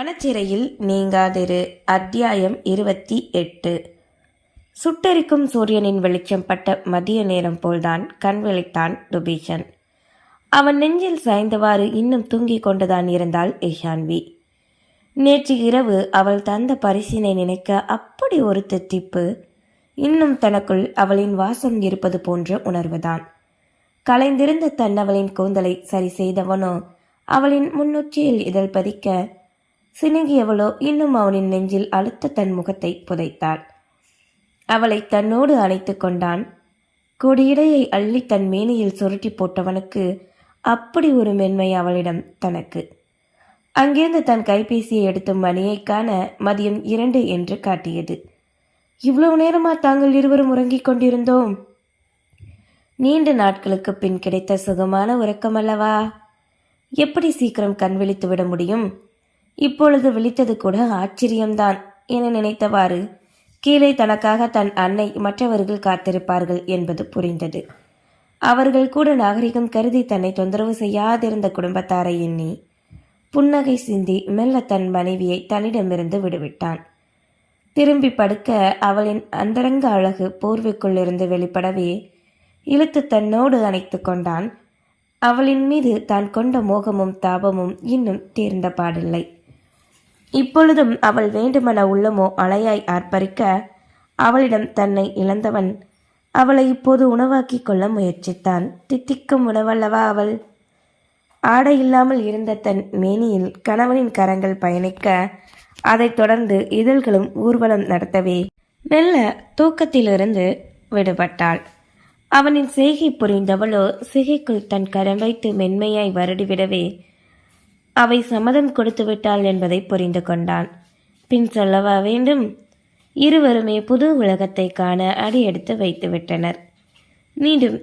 மனச்சிறையில் நீங்காதிரு. அத்தியாயம் இருபத்தி எட்டு. சுட்டெரிக்கும் சூரியனின் வெளிச்சம் பட்ட மதிய நேரம் போல்தான் கண் விழித்தான் டுபீஷன் அவன் நெஞ்சில் சாய்ந்தவாறு இன்னும் தூங்கிக் கொண்டுதான் இருந்தாள் இஷான்வி நேற்று இரவு அவள் தந்த பரிசினை நினைக்க அப்படி ஒரு தித்திப்பு. இன்னும் தனக்குள் அவளின் வாசம் இருப்பது போன்ற உணர்வுதான். கலைந்திருந்த தன்னவளின் கூந்தலை சரி செய்தவனோ அவளின் முன்னுச்சியில் இதழ் பதிக்க சினுங்கியவளோ இன்னும் அவனின் நெஞ்சில் அழுத்த தன் முகத்தை புதைத்தாள். அவளை தன்னோடு அணைத்து கொண்டான். கொடியிடையை அள்ளி தன் மேனியில் சுருட்டி போட்டவனுக்கு அப்படி ஒரு மென்மை அவளிடம் தனக்கு. அங்கிருந்து தன் கைபேசியை எடுத்து மணியை காண மதியம் இரண்டு என்று காட்டியது. இவ்வளவு நேரமா தாங்கள் இருவரும் உறங்கிக் கொண்டிருந்தோம். நீண்ட நாட்களுக்கு பின் கிடைத்த சுகமான உறக்கம் அல்லவா? எப்படி சீக்கிரம் கண் விழித்து விட முடியும்? இப்பொழுது விழித்தது கூட ஆச்சரியம்தான் என நினைத்தவாறு கீழே தனக்காக தன் அன்னை மற்றவர்கள் காத்திருப்பார்கள் என்பது புரிந்தது. அவர்கள் கூட நாகரிகம் கருதி தன்னை தொந்தரவு செய்யாதிருந்த குடும்பத்தாரை எண்ணி புன்னகை சிந்தி மெல்ல தன் மனைவியை தன்னிடமிருந்து விடுவிட்டான். திரும்பி படுக்க அவளின் அந்தரங்க அழகு போர்வைக்குள்ளிருந்து வெளிப்படவே இழுத்து தன்னோடு அணைத்து கொண்டான். அவளின் மீது தான் கொண்ட மோகமும் தாபமும் இன்னும் தீர்ந்த பாடில்லை. இப்பொழுதும் அவள் வேண்டுமென உள்ளமோ அலையாய் ஆர்ப்பரிக்க அவளிடம் தன்னை இழந்தவன் அவளை இப்போது உணவாக்கிக் கொள்ள முயற்சித்தான். தித்திக்கும் உணவல்லவா அவள்? ஆடை இல்லாமல் இருந்த தன் மேனியில் கணவனின் கரங்கள் பயணிக்க அதைத் தொடர்ந்து இதழ்களும் ஊர்வலம் நடத்தவே மெல்ல தூக்கத்திலிருந்து விடுபட்டாள். அவனின் செய்கை புரிந்தவளோ சிகைக்குள் தன் கரம் வைத்து மென்மையாய் வருடிவிடவே அவை சம்மதம் கொடுத்து விட்டாள் என்பதை புரிந்து கொண்டான். பின் சொல்லவா வேண்டும்? இருவருமே புது உலகத்தை காண அடியெடுத்து வைத்து விட்டனர். மீண்டும்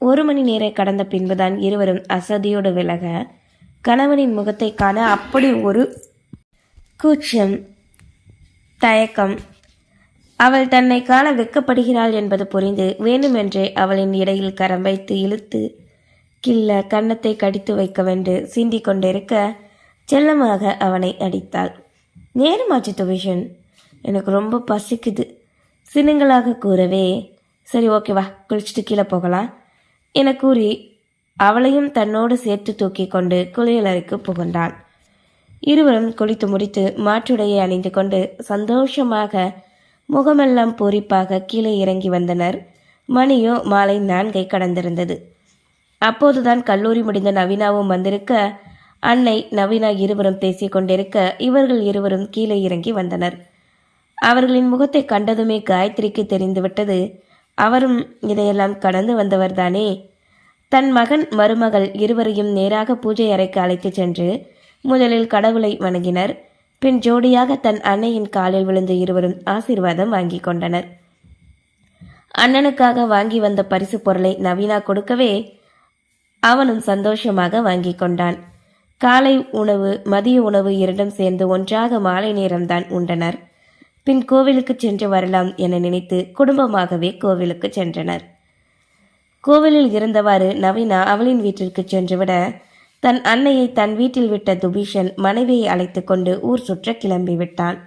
ஒரு மணி நேரம் கடந்த பின்புதான் இருவரும் அசதியோடு விலக கணவனின் முகத்தை காண அப்படி ஒரு கூச்சம் தயக்கம். அவள் தன்னை காண வெட்கப்படுகிறாள் என்பது புரிந்து வேண்டுமென்றே அவளின் இடையில் கரம் வைத்து இழுத்து கில்ல கன்னத்தை கடித்து வைக்கவென்று சிந்திக் கொண்டிருக்க செல்லமாக அவனை அடித்தாள். நேரமாச்சு துவிஷன். எனக்கு ரொம்ப பசிக்குது. சினுங்களாக கூறவே சரி ஓகேவா குளிச்சுட்டு கீழே போகலாம். என கூறி அவளையும் தன்னோடு சேர்த்து தூக்கி கொண்டு குளியலறைக்கு புகுந்தான் இருவரும் குளித்து முடித்து மாற்றுடையை அணிந்து கொண்டு சந்தோஷமாக முகமெல்லாம் பூரிப்பாக கீழே இறங்கி வந்தனர். மணியோ மாலை நான்கை கடந்திருந்தது. அப்போதுதான் கல்லூரி முடிந்த நவீனாவும் வந்திருக்க அன்னை நவீனா இருவரும் பேசிக் கொண்டிருக்க இவர்கள் இருவரும் கீழே இறங்கி வந்தனர். அவர்களின் முகத்தை கண்டதுமே காயத்ரிக்கு தெரிந்துவிட்டது. அவரும் இதையெல்லாம் கடந்து வந்தவர்தானே. தன் மகன் மருமகள் இருவரையும் நேராக பூஜை அறைக்கு அழைத்துச் சென்று முதலில் கடவுளை வணங்கினர். பின் ஜோடியாக தன் அன்னையின் காலில் விழுந்து இருவரும் ஆசீர்வாதம் வாங்கி கொண்டனர். அண்ணனுக்காக வாங்கி வந்த பரிசு பொருளை நவீனா கொடுக்கவே அவனும் சந்தோஷமாக வாங்கி கொண்டான். காலை உணவு மதிய உணவு இரண்டும் சேர்ந்து ஒன்றாக மாலை நேரம்தான் உண்டனர். பின் கோவிலுக்கு சென்று வரலாம் என நினைத்து குடும்பமாகவே கோவிலுக்கு சென்றனர். கோவிலில் இருந்தவாறு நவீனா அவளின் வீட்டிற்கு சென்றுவிட தன் அன்னையை தன் வீட்டில் விட்ட துபீஷன் மனைவியை அழைத்து கொண்டு ஊர் சுற்ற கிளம்பி விட்டான்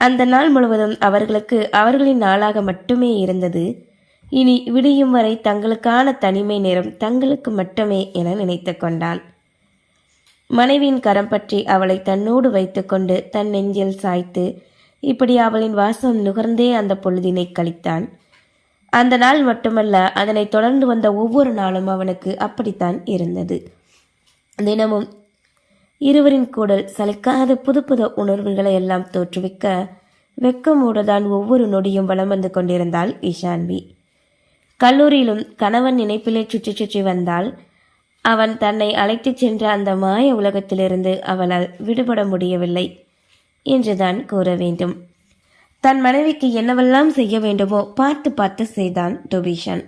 அந்த நாள் முழுவதும் அவர்களுக்கு அவர்களின் நாளாக மட்டுமே இருந்தது. இனி விடியும் வரை தங்களுக்கான தனிமை நேரம் தங்களுக்கு மட்டுமே என நினைத்து கொண்டான் மனைவியின் கரம் பற்றி அவளை தன்னோடு வைத்துக்கொண்டு தன் நெஞ்சில் சாய்த்து இப்படி அவளின் வாசம் நுகர்ந்தே அந்த பொழுதினை கழித்தான். அந்த நாள் மட்டுமல்ல அதனை தொடர்ந்து வந்த ஒவ்வொரு நாளும் அவனுக்கு அப்படித்தான் இருந்தது. தினமும் இருவரின் கூடல் சலிக்காத புது புது உணர்வுகளை எல்லாம் தோற்றுவிக்க வெக்கமூடதான் ஒவ்வொரு நொடியும் வலம் வந்து கொண்டிருந்தாள் இஷான்வி கல்லூரியிலும் கணவன் நினைப்பிலே சுற்றி சுற்றி வந்தால் அவன் தன்னை அழைத்துச் சென்ற அந்த மாய உலகத்திலிருந்து அவளால் விடுபட முடியவில்லை என்றுதான் கூற வேண்டும். தன் மனைவிக்கு என்னவெல்லாம் செய்ய வேண்டுமோ பார்த்து பார்த்து செய்தான் டொபிஷன்.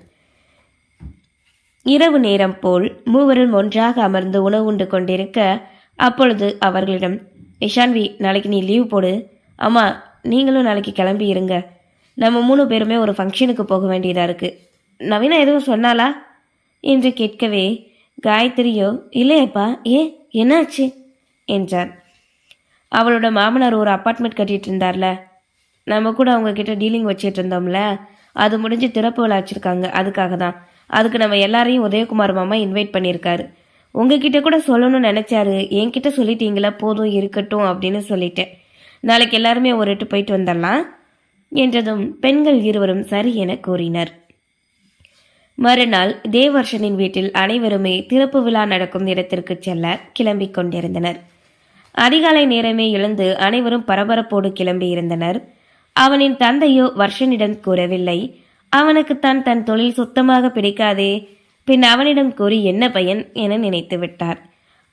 இரவு நேரம் போல் மூவரும் ஒன்றாக அமர்ந்து உணவு உண்டு கொண்டிருக்க அப்பொழுது அவர்களிடம் இஷான்வி நாளைக்கு நீ லீவ் போடு. அம்மா நீங்களும் நாளைக்கு கிளம்பி இருங்க. நம்ம மூணு பேருமே ஒரு ஃபங்க்ஷனுக்கு போக வேண்டியதாக இருக்குது நவீனா எதுவும் சொன்னாலா என்று கேட்கவே காயத்ரியோ இல்லையப்பா ஏ என்னாச்சு? என்றார். அவளோட மாமனார் ஒரு அப்பார்ட்மெண்ட் கட்டிட்டு இருந்தார்ல நம்ம கூட அவங்கக்கிட்ட டீலிங் வச்சிட்டு இருந்தோம்ல அது முடிஞ்சு திறப்பு விளாச்சிருக்காங்க அதுக்காக தான். அதுக்கு நம்ம எல்லாரையும் உதயகுமார் மாமா இன்வைட் பண்ணியிருக்காரு. உங்ககிட்ட கூட சொல்லணும்னு நினச்சாரு. என்கிட்ட சொல்லிட்டீங்களா? போதும் இருக்கட்டும் அப்படின்னு சொல்லிட்டேன். நாளைக்கு எல்லாருமே ஒரு எட்டு போயிட்டு வந்துடலாம் என்றதும் பெண்கள் இருவரும் சரி என கூறினர். மறுநாள் தேவர்ஷனின் வீட்டில் அனைவருமே திறப்பு விழா நடக்கும் இடத்திற்கு செல்ல கிளம்பிக் கொண்டிருந்தனர். அதிகாலை நேரமே எழுந்து அனைவரும் பரபரப்போடு கிளம்பியிருந்தனர் அவனின் தந்தையோ வர்ஷனிடம் கூறவில்லை. அவனுக்குத்தான் தன் தொழில் சுத்தமாக பிடிக்காதே. பின் அவனிடம் கூறி என்ன பயன்? என நினைத்து விட்டார்.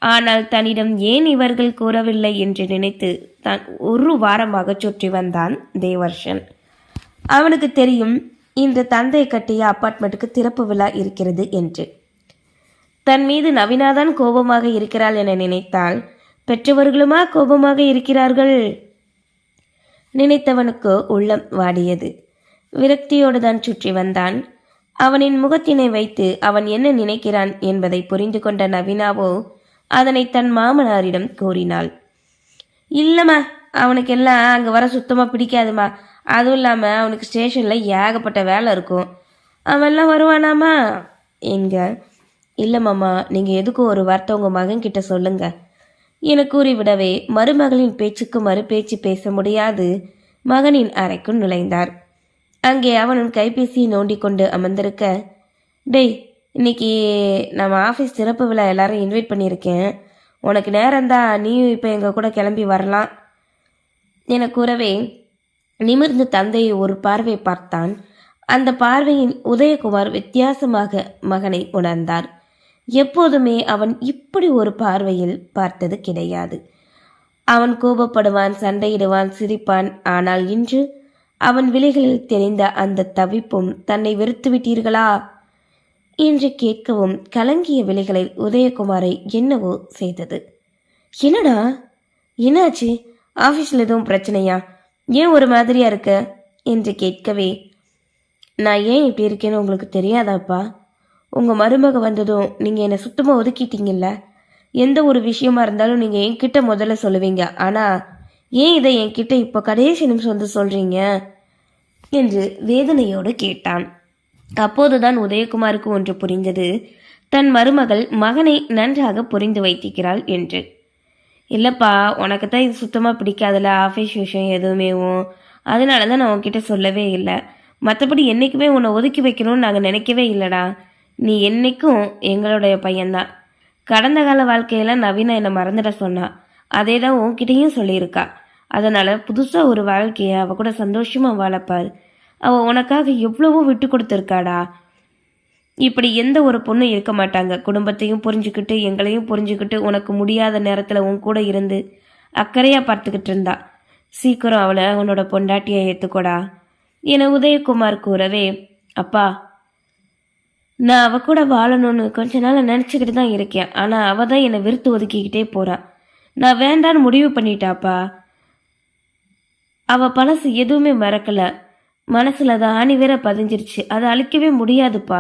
ஆனால் தன்னிடம் ஏன் இவர்கள் கூறவில்லை என்று நினைத்து தான் ஒரு வாரமாக சுற்றி வந்தான் தேவர்ஷன். அவனுக்கு தெரியும் இன்று தந்தை கட்டிய அப்பார்ட்மெண்ட்டுக்கு திறப்பு விழா இருக்கிறது என்று. தன் மீது நவீனாதான் கோபமாக இருக்கிறாள் என நினைத்தால் பெற்றவர்களுமா கோபமாக இருக்கிறார்கள்? நினைத்தவனுக்கு உள்ளம் வாடியது. விரக்தியோடு தான் சுற்றி வந்தான். அவனின் முகத்தினை வைத்து அவன் என்ன நினைக்கிறான் என்பதை புரிந்து கொண்ட நவீனாவோ அதனை தன் மாமனாரிடம் கூறினாள் இல்லைம்மா அவனுக்கு எல்லாம் அங்கே வர சுத்தமாக பிடிக்காதுமா. அதுவும் இல்லாமல் அவனுக்கு ஸ்டேஷனில் ஏகப்பட்ட வேலை இருக்கும். அவன்லாம் வருவானாமா? எங்க இல்லை மாமா நீங்கள் எதுக்கும் ஒரு வார்த்தை உங்கள் மகன்கிட்ட சொல்லுங்க. என கூறிவிடவே மருமகளின் பேச்சுக்கு மறு பேச்சு பேச முடியாது. மகனின் அறைக்குள் நுழைந்தார். அங்கே அவனும் கைபேசியை நோண்டி கொண்டு அமர்ந்திருக்க டேய் இன்னைக்கு நம்ம ஆஃபீஸ் திறப்பு விழா எல்லாரும் இன்வைட் பண்ணியிருக்கேன். உனக்கு நேரம்தா நீயும் இப்போ எங்கள் கூட கிளம்பி வரலாம். என கூறவே நிமிர்ந்து தந்தையை ஒரு பார்வை பார்த்தான். அந்த பார்வையின் உதயகுமார் வித்தியாசமாக மகனை உணர்ந்தார். எப்போதுமே அவன் இப்படி ஒரு பார்வையில் பார்த்தது கிடையாது. அவன் கோபப்படுவான் சண்டையிடுவான் சிரிப்பான். ஆனால் இன்று அவன் விழிகளில் தெரிந்த அந்த தவிப்பும் தன்னை வெறுத்து விட்டீர்களா என்று கேட்கவும் கலங்கிய விழிகளில் உதயகுமாரை என்னவோ செய்தது. என்னடா? என்னாச்சு? ஆஃபீஸில் எதுவும் பிரச்சனையா? ஏன் ஒரு மாதிரியா இருக்க? என்று கேட்கவே நான் ஏன் இப்படி இருக்கேன்னு உங்களுக்கு தெரியாதாப்பா? உங்கள் மருமக வந்ததும் நீங்கள் என்னை சுத்தமாக ஒதுக்கிட்டீங்கல்ல? எந்த ஒரு விஷயமா இருந்தாலும் நீங்கள் என்கிட்ட முதல்ல சொல்லுவீங்க. ஆனால் ஏன் இதை என்கிட்ட இப்போ கடைசி நிமிஷம் வந்து சொல்கிறீங்க என்று வேதனையோடு கேட்டான். அப்போதுதான் உதயகுமாருக்கு ஒன்று புரிந்தது. தன் மருமகள் மகனை நன்றாக புரிந்து வைத்திருக்கிறாள் என்று. இல்லைப்பா உனக்கு தான் இது சுத்தமாக பிடிக்காதுல்ல ஆஃபீஸ் விஷயம் எதுவுமேவும் அதனால தான் நான் உன்கிட்ட சொல்லவே இல்லை. மற்றபடி என்றைக்குமே உன்னை ஒதுக்கி வைக்கணும்னு நாங்கள் நினைக்கவே இல்லைடா. நீ என்றைக்கும் எங்களுடைய பையன்தான். கடந்த கால வாழ்க்கையில நவீனா என்னை மறந்துட சொன்னான் அதே தான் உன்கிட்டையும் சொல்லியிருக்கா. அதனால் புதுசாக ஒரு வாழ்க்கையை அவ கூட சந்தோஷமாக வாழப்பார். அவள் உனக்காக எவ்வளவோ விட்டு கொடுத்துருக்காடா. இப்படி எந்த ஒரு பொண்ணும் இருக்க மாட்டாங்க. குடும்பத்தையும் புரிஞ்சுக்கிட்டு எங்களையும் புரிஞ்சுக்கிட்டு உனக்கு முடியாத நேரத்தில் உன் கூட இருந்து அக்கறையாக பார்த்துக்கிட்டு இருந்தா. சீக்கிரம் அவளை உன்னோட பொண்டாட்டியை ஏற்றுக்கோடா என உதயகுமார் கூறவே அப்பா நான் அவ கூட வாழணும்னு கொஞ்ச நாள் நினச்சிக்கிட்டு தான் இருக்கேன். ஆனால் அவ தான் என்னை வெறுத்து ஒதுக்கிக்கிட்டே போகிறான் நான் வேண்டான்னு முடிவு பண்ணிட்டாப்பா. அவள் பழசு எதுவுமே மறக்கலை. மனசில் அது ஆணி வேற பதிஞ்சிருச்சு. அதை அழிக்கவே முடியாதுப்பா.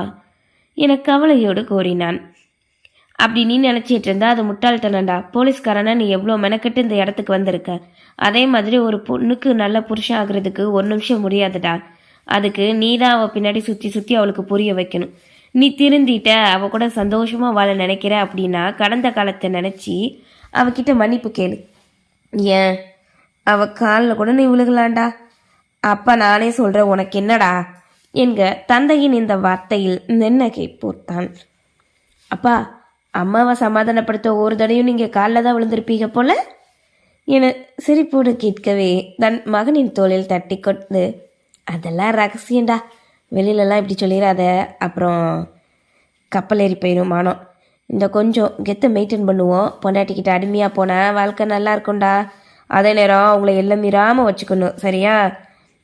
என கவலையோடு கூறினான். அப்படி நீ நினச்சிட்டு இருந்தா அது முட்டாள்தனண்டா போலீஸ்காரனா நீ எவ்வளோ மெனக்கெட்டு இந்த இடத்துக்கு வந்திருக்க? அதே மாதிரி ஒரு பொண்ணுக்கு நல்ல புருஷன் ஆகுறதுக்கு ஒரு நிமிஷம் முடியாதுடா. அதுக்கு நீ தான் அவள் பின்னாடி சுற்றி சுற்றி அவளுக்கு புரிய வைக்கணும். நீ திருந்திட்ட அவ கூட சந்தோஷமா வாழ நினைக்கிற அப்படின்னா கடந்த காலத்தை நினச்சி அவகிட்ட மன்னிப்பு கேளு. ஏன்? அவ காலில் கூட நீ விழுகலாண்டா அப்பா நானே சொல்கிறேன் உனக்கு என்னடா? என்க தந்தையின் இந்த வார்த்தையில் நென்னகை பூத்தான். அப்பா அம்மாவை சமாதானப்படுத்த ஒரு தடையும் நீங்கள் காலில் தான் விழுந்திருப்பீங்க போல? என சிரிப்போடு கேட்கவே தன் மகனின் தோளில் தட்டி கொண்டு அதெல்லாம் ரகசியம்டா. வெளியிலலாம் இப்படி சொல்லிடாத அப்புறம் கப்பல் ஏறி போயிடும் மானம் இந்த கொஞ்சம் கெத்தை மெயின்டைன் பண்ணுவோம். பொண்டாட்டிக்கிட்ட அடிமையாக போனால் வாழ்க்கை நல்லா இருக்கும்டா. அதே நேரம் அவங்கள எல்லாம் மீறாமல் வச்சுக்கணும். சரியா?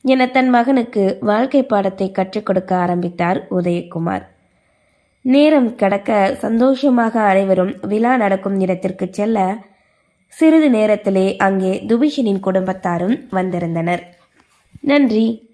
என தன் மகனுக்கு வாழ்க்கை பாடத்தை கற்றுக் கொடுக்க ஆரம்பித்தார் உதயகுமார். நேரம் கடக்க சந்தோஷமாக அனைவரும் விழா நடக்கும் இடத்திற்கு செல்ல சிறிது நேரத்திலே அங்கே துபிஷனின் குடும்பத்தாரும் வந்திருந்தனர். நன்றி.